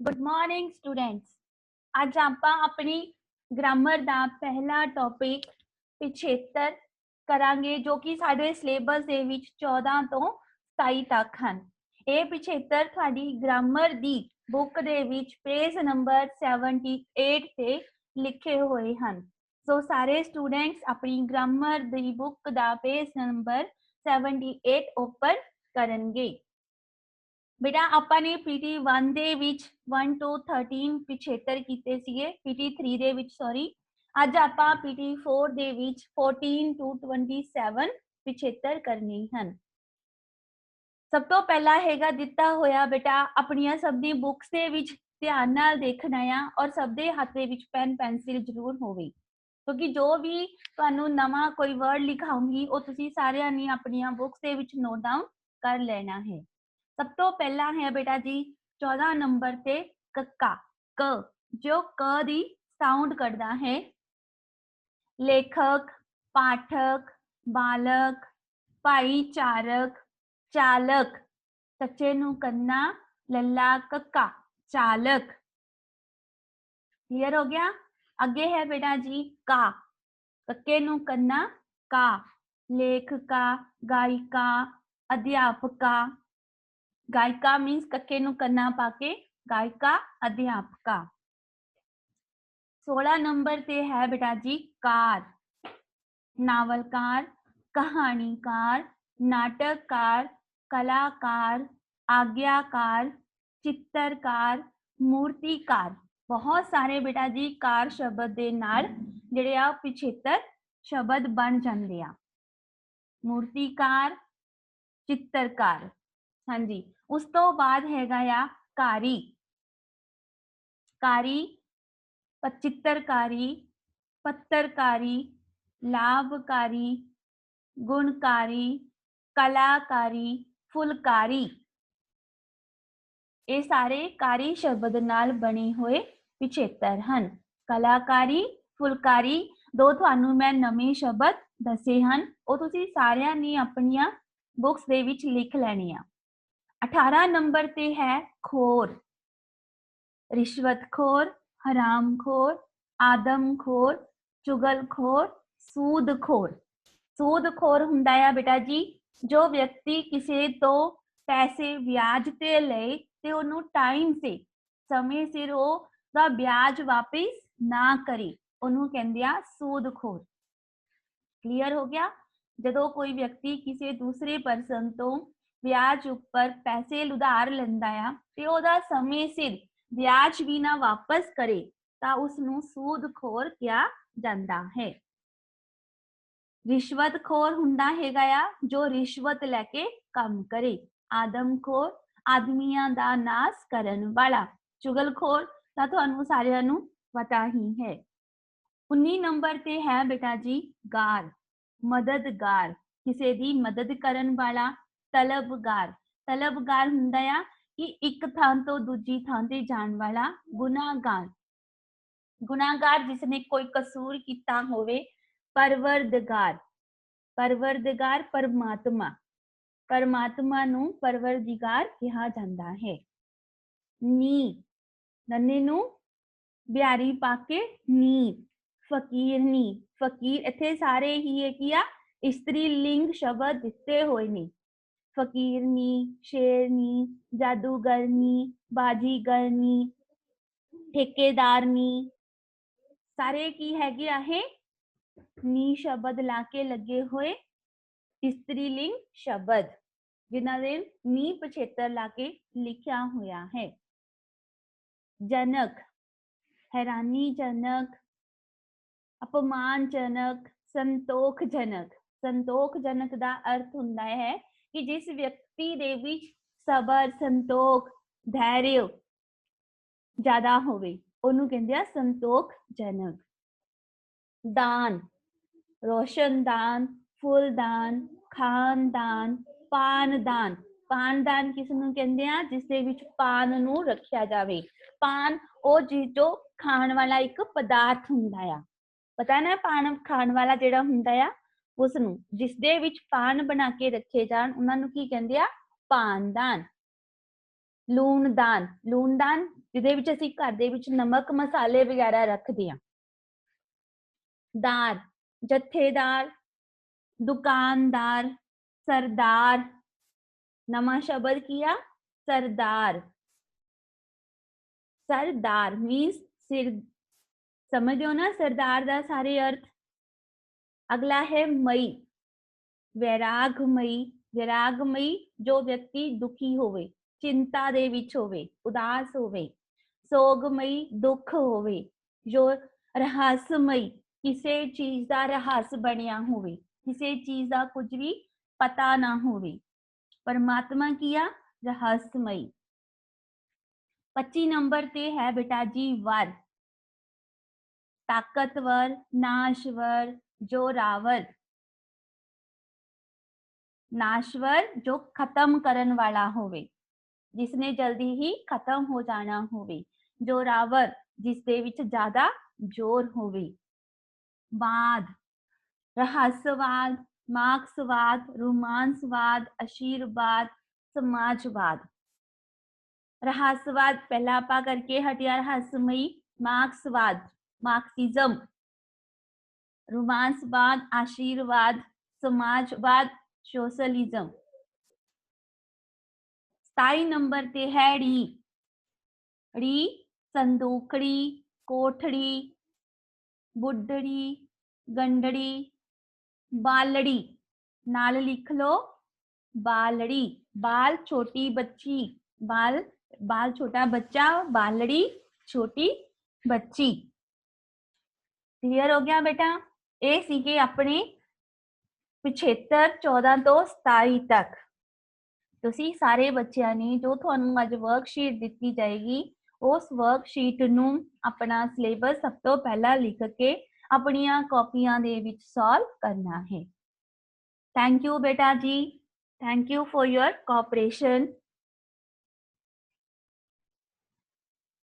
Good morning students ਅੱਜ ਆਪਾਂ ਆਪਣੀ ਗ੍ਰਾਮਰ ਦਾ ਪਹਿਲਾ ਟੌਪਿਕ ਪਿਛੇਤਰ ਕਰਾਂਗੇ ਜੋ ਕਿ ਸਾਡੇ ਸਿਲੇਬਸ ਦੇ ਵਿੱਚ 14 ਤੋਂ 27 ਤੱਕ ਹਨ ਇਹ ਪਿਛੇਤਰ ਤੁਹਾਡੀ ਗ੍ਰਾਮਰ ਦੀ ਬੁੱਕ ਦੇ ਵਿੱਚ ਪੇਜ ਨੰਬਰ 78 ਤੇ ਲਿਖੇ ਹੋਏ ਹਨ ਸੋ ਸਾਰੇ ਸਟੂਡੈਂਟਸ ਆਪਣੀ ਗ੍ਰਾਮਰ ਦੀ ਬੁੱਕ ਦਾ ਪੇਜ ਨੰਬਰ 78 ਓਪਨ ਕਰਨਗੇ ਬੇਟਾ ਆਪਾਂ ਨੇ ਪੀਟੀ 1 ਦੇ ਵਿੱਚ 1 ਤੋਂ 13 ਪਿਛੇਤਰ ਕੀਤੇ ਸੀਗੇ ਪੀਟੀ 3 ਦੇ ਵਿੱਚ ਸੌਰੀ ਅੱਜ ਆਪਾਂ ਪੀਟੀ 4 ਦੇ ਵਿੱਚ 14 ਤੋਂ 27 ਪਿਛੇਤਰ ਕਰਨੇ ਹਨ ਸਭ ਤੋਂ ਪਹਿਲਾ ਹੈਗਾ ਦਿੱਤਾ ਹੋਇਆ ਬੇਟਾ ਆਪਣੀਆਂ ਸਭ ਦੀ ਬੁੱਕਸ ਦੇ ਵਿੱਚ ਧਿਆਨ ਨਾਲ ਦੇਖਣਾ ਆ ਔਰ ਸਭ ਦੇ ਹੱਥ ਦੇ ਵਿੱਚ ਪੈਨ ਪੈਨਸਿਲ ਜ਼ਰੂਰ ਹੋਵੇ ਕਿਉਂਕਿ ਜੋ ਵੀ ਤੁਹਾਨੂੰ ਨਵਾਂ ਕੋਈ ਵਰਡ ਲਿਖਾਉਂਗੀ ਉਹ ਤੁਸੀਂ ਸਾਰਿਆਂ ਨੇ ਆਪਣੀਆਂ ਬੁੱਕਸ ਦੇ ਵਿੱਚ ਨੋਟ ਡਾਊਨ ਕਰ ਲੈਣਾ ਹੈ ਸਭ ਤੋਂ ਪਹਿਲਾ ਹੈ ਬੇਟਾ ਜੀ 14 ਨੰਬਰ ਤੇ ਕੱਕਾ ਕ ਜੋ ਕ ਦੀ ਸਾਊਂਡ ਕਰਦਾ ਹੈ ਲੇਖਕ ਪਾਠਕ ਬਾਲਕ ਭਾਈਚਾਰਕ ਚਾਲਕ ਸੱਚੇ ਨੂੰ ਕੰਨਾ ਲੱਲਾ ਕੱਕਾ ਚਾਲਕ ਕਲੀਅਰ ਹੋ ਗਿਆ ਅੱਗੇ ਹੈ ਬੇਟਾ ਜੀ ਕਾ ਕੱਕੇ ਨੂੰ ਕੰਨਾ ਕਾ ਲੇਖਕਾ ਗਾਇਕਾ ਅਧਿਆਪਕਾ ਗਾਇਕਾ ਮੀਨਸ ਕੱਕੇ ਨੂੰ ਕੰਨਾ ਪਾ ਕੇ ਗਾਇਕਾ ਅਧਿਆਪਕਾ 16 ਨੰਬਰ ਤੇ ਹੈ ਬੇਟਾ ਜੀ ਕਾਰ ਨਾਵਲਕਾਰ ਕਹਾਣੀਕਾਰ ਨਾਟਕਕਾਰ ਕਲਾਕਾਰ ਆਗਿਆਕਾਰ ਚਿੱਤਰਕਾਰ ਮੂਰਤੀਕਾਰ ਬਹੁਤ ਸਾਰੇ ਬੇਟਾ ਜੀ ਕਾਰ ਸ਼ਬਦ ਦੇ ਨਾਲ ਜਿਹੜੇ ਆ ਪਿਛੇਤਰ ਸ਼ਬਦ ਬਣ ਜਾਂਦੇ ਆ ਮੂਰਤੀਕਾਰ ਚਿੱਤਰਕਾਰ ਹਾਂਜੀ, ਉਸ ਤੋਂ ਬਾਅਦ ਹੈਗਾ ਆ ਕਾਰੀ। ਕਾਰੀ ਚਿੱਤਰਕਾਰੀ ਪੱਤਰਕਾਰੀ, ਲਾਭਕਾਰੀ, ਗੁਣਕਾਰੀ, ਕਲਾਕਾਰੀ, ਫੁਲਕਾਰੀ। ਇਹ ਸਾਰੇ ਕਾਰੀ ਸ਼ਬਦ ਨਾਲ ਬਣੇ ਹੋਏ ਪਿਛੇਤਰ ਹਨ। ਕਲਾਕਾਰੀ, ਫੁਲਕਾਰੀ, ਦੋ ਤੁਹਾਨੂੰ ਮੈਂ ਨਵੇਂ ਸ਼ਬਦ ਦੱਸੇ ਹਨ, ਉਹ ਤੁਸੀਂ ਸਾਰਿਆਂ ਨੇ ਆਪਣੀਆਂ ਬੁੱਕਸ ਦੇ ਵਿੱਚ ਲਿਖ ਲੈਣੇ ਆ। 18 ਨੰਬਰ ਤੇ ਹੈ ਖੋਰ ਰਿਸ਼ਵਤਖੋਰ ਹਰਾਮਖੋਰ ਆਦਮਖੋਰ ਚੁਗਲਖੋਰ ਸੂਦਖੋਰ ਸੂਦਖੋਰ ਹੁੰਦਾ ਹੈ ਬੇਟਾ ਜੀ ਜੋ ਵਿਅਕਤੀ ਕਿਸੇ ਤੋਂ ਪੈਸੇ ਵਿਆਜ ਤੇ ਲਏ ਤੇ ਉਹਨੂੰ ਟਾਈਮ ਸੇ ਸਮੇਂ ਸਿਰ ਉਹ ਦਾ ਵਿਆਜ ਵਾਪਸ ਨਾ ਕਰੇ ਉਹਨੂੰ ਕਹਿੰਦੇ ਆ ਸੂਦਖੋਰ ਕਲੀਅਰ ਹੋ ਗਿਆ ਜਦੋਂ ਕੋਈ ਵਿਅਕਤੀ ਕਿਸੇ ਦੂਸਰੇ ਪਰਸਨ ਤੋਂ ਵਿਆਜ ਉੱਪਰ ਪੈਸੇ ਉਧਾਰ ਲੈਂਦਾ ਆ ਤੇ ਉਹਦਾ ਸਮੇਂ ਸਿਰ ਵਿਆਜ ਵੀ ਨਾ ਵਾਪਸ ਕਰੇ ਤਾਂ ਉਸ ਨੂੰ ਸੂਦਖੋਰ ਕਿਹਾ ਜਾਂਦਾ ਹੈ ਰਿਸ਼ਵਤਖੋਰ ਹੁੰਦਾ ਹੈਗਾ ਆ ਜੋ ਰਿਸ਼ਵਤ ਲੈ ਕੇ ਕੰਮ ਕਰੇ ਆਦਮਖੋਰ ਆਦਮੀਆਂ ਦਾ ਨਾਸ ਕਰਨ ਵਾਲਾ ਚੁਗਲਖੋਰ ਤਾਂ ਤੁਹਾਨੂੰ ਸਾਰਿਆਂ ਨੂੰ ਪਤਾ ਹੀ ਹੈ 19 ਨੰਬਰ ਤੇ ਹੈ ਬੇਟਾ ਜੀ ਗਾਰ ਮਦਦਗਾਰ ਕਿਸੇ ਦੀ ਮਦਦ ਕਰਨ ਵਾਲਾ ਤਲਬਗਾਰ ਤਲਬਗਾਰ ਹੁੰਦਾ ਆ ਕਿ ਇੱਕ ਥਾਂ ਤੋਂ ਦੂਜੀ ਥਾਂ ਤੇ ਜਾਣ ਵਾਲਾ ਗੁਨਾਹਗਾਰ। ਗੁਨਾਹਗਾਰ ਜਿਸ ਨੇ ਕੋਈ ਕਸੂਰ ਕੀਤਾ ਹੋਵੇ, ਪਰਵਰਦਗਾਰ ਪਰਵਰਦਗਾਰ ਪਰਮਾਤਮਾ ਪਰਮਾਤਮਾ ਨੂੰ ਪਰਵਰਦਿਗਾਰ ਕਿਹਾ ਜਾਂਦਾ ਹੈ। ਨੀ ਨੰਨੇ ਨੂੰ ਬਿਆਰੀ ਪਾ ਕੇ ਨੀ ਫਕੀਰ ਨੀ ਫਕੀਰ ਇੱਥੇ ਸਾਰੇ ਹੀ ਹੈ ਕੀ ਆ, ਇਸਤਰੀ ਲਿੰਗ ਸ਼ਬਦ ਦਿੱਤੇ ਹੋਏ ਨੇ। ਫਕੀਰਨੀ ਸ਼ੇਰਨੀ ਜਾਦੂਗਰਨੀ ਬਾਜੀਗਰਨੀ ਠੇਕੇਦਾਰਨੀ ਸਾਰੇ ਕੀ ਹੈਗੇ ਆ ਇਹ ਨੀ ਸ਼ਬਦ ਲਾ ਕੇ ਲੱਗੇ ਹੋਏ ਇਸਤਰੀ ਲਿੰਗ ਸ਼ਬਦ ਜਿਨ੍ਹਾਂ ਦੇ ਨੀ ਪਛੇਤਰ ਲਾ ਕੇ ਲਿਖਿਆ ਹੋਇਆ ਹੈ ਜਨਕ ਹੈਰਾਨੀਜਨਕ ਅਪਮਾਨਜਨਕ ਸੰਤੋਖਜਨਕ ਸੰਤੋਖਜਨਕ ਦਾ ਅਰਥ ਹੁੰਦਾ ਹੈ ਕਿ ਜਿਸ ਵਿਅਕਤੀ ਦੇ ਵਿੱਚ ਸਬਰ, ਸੰਤੋਖ, ਧੈਰਯ ਜ਼ਿਆਦਾ ਹੋਵੇ, ਉਹਨੂੰ ਕਹਿੰਦੇ ਆ ਸੰਤੋਖ ਜਨਕ ਦਾਨ ਰੋਸ਼ਨਦਾਨ ਫੁੱਲਦਾਨ ਖਾਨਦਾਨ ਪਾਨ ਦਾਨ ਕਿਸ ਨੂੰ ਕਹਿੰਦੇ ਆ? ਜਿਸ ਦੇ ਵਿੱਚ ਪਾਨ ਨੂੰ ਰੱਖਿਆ ਜਾਵੇ। ਪਾਨ ਉਹ ਚੀਜ਼ ਜੋ ਖਾਣ ਵਾਲਾ ਇੱਕ ਪਦਾਰਥ ਹੁੰਦਾ ਆ। ਪਤਾ ਨਾ ਪਾਨ ਖਾਣ ਵਾਲਾ ਜਿਹੜਾ ਹੁੰਦਾ ਆ? ਉਸ ਨੂੰ ਜਿਸ ਦੇ ਵਿੱਚ ਪਾਨ ਬਣਾ ਕੇ ਰੱਖੇ ਜਾਣ ਉਹਨਾਂ ਨੂੰ ਕੀ ਕਹਿੰਦੇ ਆ ਪਾਨਦਾਨ ਲੂਣਦਾਨ ਲੂਣਦਾਨ ਜਿਹਦੇ ਵਿੱਚ ਅਸੀਂ ਘਰ ਦੇ ਵਿੱਚ ਨਮਕ ਮਸਾਲੇ ਵਗੈਰਾ ਰੱਖਦੇ ਹਾਂ ਦਾਰ ਜਥੇਦਾਰ ਦੁਕਾਨਦਾਰ ਸਰਦਾਰ ਨਵਾਂ ਸ਼ਬਦ ਕੀ ਆ ਸਰਦਾਰ ਸਰਦਾਰ ਮੀਨਸ ਸਿਰ ਸਮਝਦੇ ਹੋ ਨਾ ਸਰਦਾਰ ਦਾ ਸਾਰੇ ਅਰਥ ਅਗਲਾ ਹੈ ਮਈ ਵੈਰਾਗਮਈ ਵੈਰਾਗਮਈ ਜੋ ਵਿਅਕਤੀ ਦੁਖੀ ਹੋਵੇ ਚਿੰਤਾ ਦੇ ਵਿੱਚ ਹੋਵੇ ਉਦਾਸ ਹੋਵੇ ਸੋਗਮਈ ਦੁੱਖ ਹੋਵੇ ਜੋ ਰਹੱਸਮਈ ਕਿਸੇ ਚੀਜ਼ ਦਾ ਰਹੱਸ ਬਣਿਆ ਹੋਵੇ ਕਿਸੇ ਚੀਜ਼ ਦਾ ਕੁਝ ਵੀ ਪਤਾ ਨਾ ਹੋਵੇ ਪਰਮਾਤਮਾ ਕੀ ਆ ਰਹੱਸਮਈ 25 ਨੰਬਰ ਤੇ ਹੈ ਬੇਟਾ ਜੀ ਵਰ ਤਾਕਤਵਰ ਨਾਸ਼ਵਰ जो जोरावर नाश्वर जो खत्म करन वाला होवे, जिसने जल्दी ही खत्म हो जाना होवे। जो रावर जिस दे विच ज़्यादा ज़ोर होवे। वाद, रहस्यवाद, मार्क्सवाद, रोमांसवाद आशीर्वाद समाजवाद। रहस्यवाद, पहला पा करके हटिया रहस्यमयी मार्क्सवाद, मार्क्सिज्म। रोमांसवाद, आशीर्वाद, समाजवाद, सोशलिज्म। स्थायी नंबर ते है री। री संदूकड़ी कोठड़ी बुढ़ड़ी गंडड़ी बालड़ी। नाल लिख लो, बालड़ी। बाल छोटी बच्ची। बाल बाल छोटा बच्चा, बालड़ी छोटी बच्ची। क्लियर हो गया बेटा? ਇਹ ਸੀਗੇ ਆਪਣੇ 75 14 ਤੋਂ 27 ਤੱਕ ਤੁਸੀਂ ਸਾਰੇ ਬੱਚਿਆਂ ਨੇ ਜੋ ਤੁਹਾਨੂੰ ਅੱਜ ਵਰਕਸ਼ੀਟ ਦਿੱਤੀ ਜਾਏਗੀ ਉਸ ਵਰਕਸ਼ੀਟ ਨੂੰ ਆਪਣਾ ਸਿਲੇਬਸ ਸਭ ਤੋਂ ਪਹਿਲਾਂ ਲਿਖ ਕੇ ਆਪਣੀਆਂ ਕਾਪੀਆਂ ਦੇ ਵਿੱਚ ਸੋਲਵ ਕਰਨਾ ਹੈ ਥੈਂਕ ਯੂ ਬੇਟਾ ਜੀ thank you for your cooperation